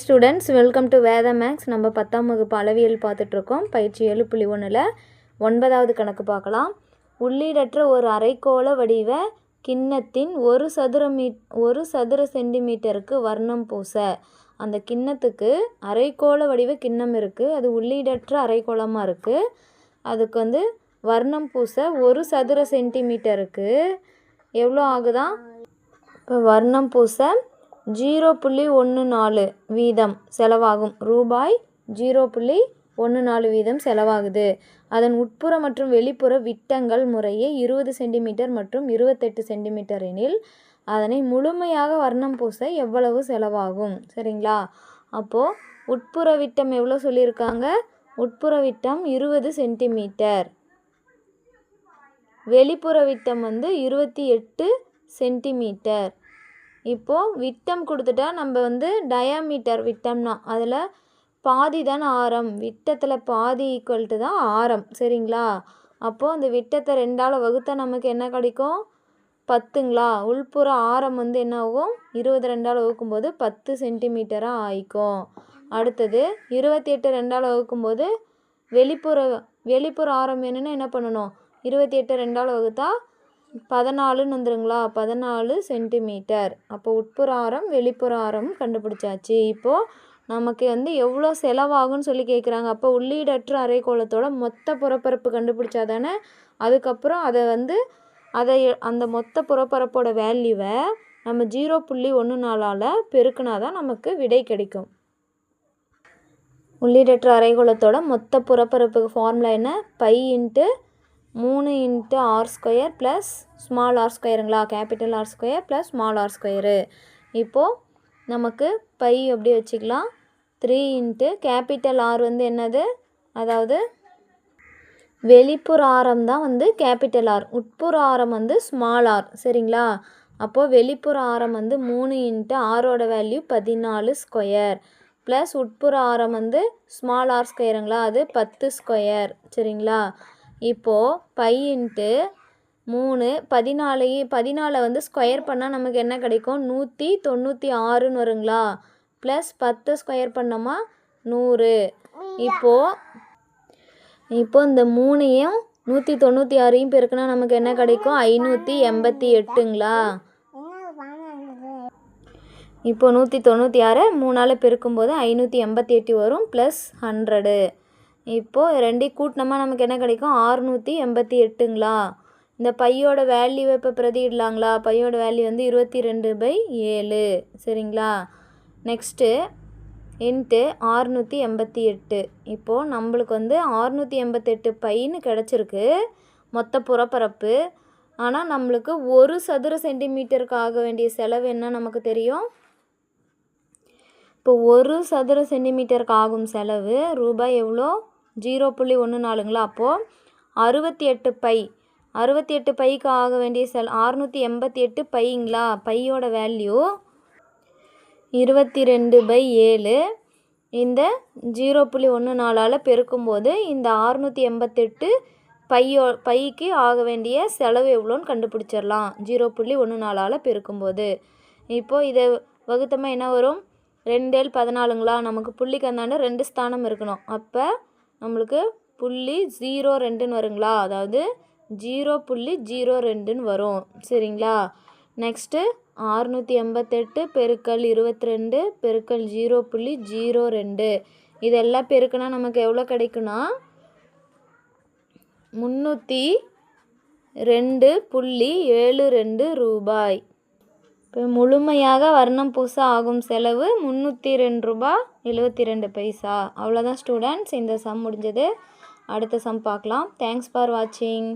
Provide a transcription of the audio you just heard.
Students welcome to Veda maths நம்ம பத்தாம் வகுப்பு அளவியல் பார்த்துட்ருக்கோம் பயிற்சி ஏழு புள்ளி ஒன்றில் ஒன்பதாவது கணக்கு பார்க்கலாம். உள்ளீடற்ற ஒரு அரைக்கோள வடிவ கிண்ணத்தின் ஒரு சதுர மீ ஒரு சதுர சென்டிமீட்டருக்கு வர்ணம் பூச. அந்த கிண்ணத்துக்கு அரைக்கோள வடிவ கிண்ணம் இருக்குது அது உள்ளீடற்ற அரைக்கோளமாக இருக்குது அதுக்கு வந்து வர்ணம் பூச ஒரு சதுர சென்டிமீட்டருக்கு எவ்வளோ ஆகுதான் இப்போ வர்ணம் பூச ஜீரோ புள்ளி ஒன்று நாலு வீதம் செலவாகும். ரூபாய் ஜீரோ புள்ளி ஒன்று நாலு வீதம் செலவாகுது. அதன் உட்புற மற்றும் வெளிப்புற விட்டங்கள் முறையே இருபது சென்டிமீட்டர் மற்றும் இருபத்தெட்டு சென்டிமீட்டர் எனில் அதனை முழுமையாக வர்ணம் பூச எவ்வளவு செலவாகும்? சரிங்களா? அப்போது உட்புற விட்டம் எவ்வளோ சொல்லியிருக்காங்க? உட்புற விட்டம் இருபது சென்டிமீட்டர். வெளிப்புற விட்டம் வந்து இருபத்தி எட்டு சென்டிமீட்டர். இப்போது விட்டம் கொடுத்துட்டா நம்ம வந்து டயாமீட்டர் விட்டம்னா அதில் பாதி தானே ஆரம். விட்டத்தில் பாதி ஈக்குவல் டு தான் ஆரம். சரிங்களா? அப்போது அந்த விட்டத்தை ரெண்டால் வகுத்தா நமக்கு என்ன கிடைக்கும்? பத்துங்களா? உள்புற ஆரம் வந்து என்ன ஆகும்? இருபது ரெண்டால் வகுக்கும்போது பத்து சென்டிமீட்டராக ஆயிக்கும். அடுத்தது இருபத்தி எட்டு ரெண்டால் வகுக்கும்போது வெளிப்புற வெளிப்புற ஆரம் என்னென்னா என்ன பண்ணணும்? இருபத்தி எட்டு ரெண்டால் வகுத்தா பதினாலுன்னு வந்துருங்களா? பதினாலு சென்டிமீட்டர். அப்போ உட்புற ஆரம் வெளிப்புற ஆரம் கண்டுபிடிச்சாச்சு. இப்போது நமக்கு வந்து எவ்வளோ செலவாகும்னு சொல்லி கேட்குறாங்க அப்போ உள்ளீடற்ற அரைக்கோளத்தோட மொத்த புறப்பரப்பு கண்டுபிடிச்சா தானே அதுக்கப்புறம் அதை வந்து அதை அந்த மொத்த புறப்பரப்போட வேல்யூவை நம்ம ஜீரோ புள்ளி ஒன்று நாலால் பெருக்குனா தான் நமக்கு விடை கிடைக்கும். உள்ளீடற்ற அரைக்கோளத்தோட மொத்த புறப்பரப்புக்கு ஃபார்முலா என்ன? பை இன்ட்டு மூணு into r square plus small r ஸ்கொயருங்களா? Capital R square plus small r square. இப்போது நமக்கு பை அப்படி வச்சுக்கலாம்? த்ரீ இன்ட்டு கேபிட்டல் ஆர் வந்து என்னது? அதாவது வெளிப்புற ஆரம் தான் வந்து கேபிட்டல் ஆர். உட்புற ஆரம் வந்து ஸ்மால் ஆர். சரிங்களா? அப்போது வெளிப்புற ஆரம் வந்து மூணு இன்ட்டு ஆரோட வேல்யூ பதினாலு ஸ்கொயர். ப்ளஸ் உட்புற ஆரம் வந்து ஸ்மால் ஆர் ஸ்கொயருங்களா? அது பத்து ஸ்கொயர். சரிங்களா? இப்போது பை இன்ட்டு மூணு பதினாலு பதினாலை வந்து ஸ்கொயர் பண்ணால் நமக்கு என்ன கிடைக்கும்? நூற்றி தொண்ணூற்றி ஆறுன்னு வருங்களா? ப்ளஸ் பத்து ஸ்கொயர் பண்ணோமா? நூறு. இப்போது இப்போது இந்த மூணையும் நூற்றி தொண்ணூற்றி ஆறையும் பெருக்குனா நமக்கு என்ன கிடைக்கும்? ஐநூற்றி எண்பத்தி எட்டுங்களா? இப்போ நூற்றி தொண்ணூற்றி ஆறு மூணால் பெருக்கும்போது ஐநூற்றி எண்பத்தி எட்டு வரும் ப்ளஸ் ஹண்ட்ரடு இப்போது ரெண்டையும் கூட்டினோமா நமக்கு என்ன கிடைக்கும்? ஆறுநூற்றி எண்பத்தி எட்டுங்களா? இந்த பையோட வேல்யூவை இப்போ பிரதியிடலாங்களா? பையோட வேல்யூ வந்து இருபத்தி ரெண்டு பை ஏழு. சரிங்களா? நெக்ஸ்ட்டு இன்ட்டு ஆறுநூற்றி எண்பத்தி எட்டு. இப்போது நம்மளுக்கு வந்து ஆறுநூற்றி எண்பத்தெட்டு பைன்னு கிடச்சிருக்கு. மொத்த புறப்பரப்பு. ஆனால் நம்மளுக்கு ஒரு சதுர சென்டிமீட்டருக்கு ஆக வேண்டிய செலவு என்ன நமக்கு தெரியும்? இப்போ ஒரு சதுர சென்டிமீட்டருக்கு ஆகும் செலவு. ரூபாய் எவ்வளோ? ஜீரோ புள்ளி ஒன்று நாலுங்களா? அப்போது அறுபத்தி எட்டு பை. அறுபத்தி எட்டு பைக்கு ஆக வேண்டிய செல் அறுநூற்றி எண்பத்தி எட்டு பைங்களா? பையோட வேல்யூ இருபத்தி ரெண்டு பை ஏழு. இந்த ஜீரோ புள்ளி ஒன்று நாலால் பெருக்கும்போது இந்த அறுநூற்றி எண்பத்தெட்டு பையோ பைக்கு ஆக வேண்டிய செலவு எவ்வளோன்னு கண்டுபிடிச்சிடலாம். ஜீரோ புள்ளி ஒன்று நாலால் பெருக்கும்போது. இப்போது இதை வகுத்தமாக என்ன வரும்? ரெண்டேல் பதினாலுங்களா? நமக்கு புள்ளிக்கு அந்தாண்டு ரெண்டு ஸ்தானம் இருக்கணும். அப்போ நம்மளுக்கு புள்ளி ஜீரோ ரெண்டுன்னு வருங்களா? அதாவது ஜீரோ புள்ளி ஜீரோ ரெண்டுன்னு வரும். சரிங்களா? நெக்ஸ்ட்டு ஆறுநூற்றி எண்பத்தெட்டு பெருக்கல் இருபத்தி ரெண்டு பெருக்கல் ஜீரோ புள்ளி ஜீரோ ரெண்டு. இதெல்லாம் பெருக்குனா நமக்கு எவ்வளோ கிடைக்குன்னா முந்நூற்றி ரெண்டு புள்ளி ஏழு ரெண்டு ரூபாய். இப்போ முழுமையாக வர்ணம் பூச ஆகும் செலவு முந்நூற்றி ரெண்டு ரூபா எழுபத்தி ரெண்டு பைசா. அவ்வளோதான் ஸ்டூடெண்ட்ஸ் இந்த சம் முடிஞ்சது. அடுத்த சம் பார்க்கலாம். தேங்க்ஸ் ஃபார் வாட்சிங்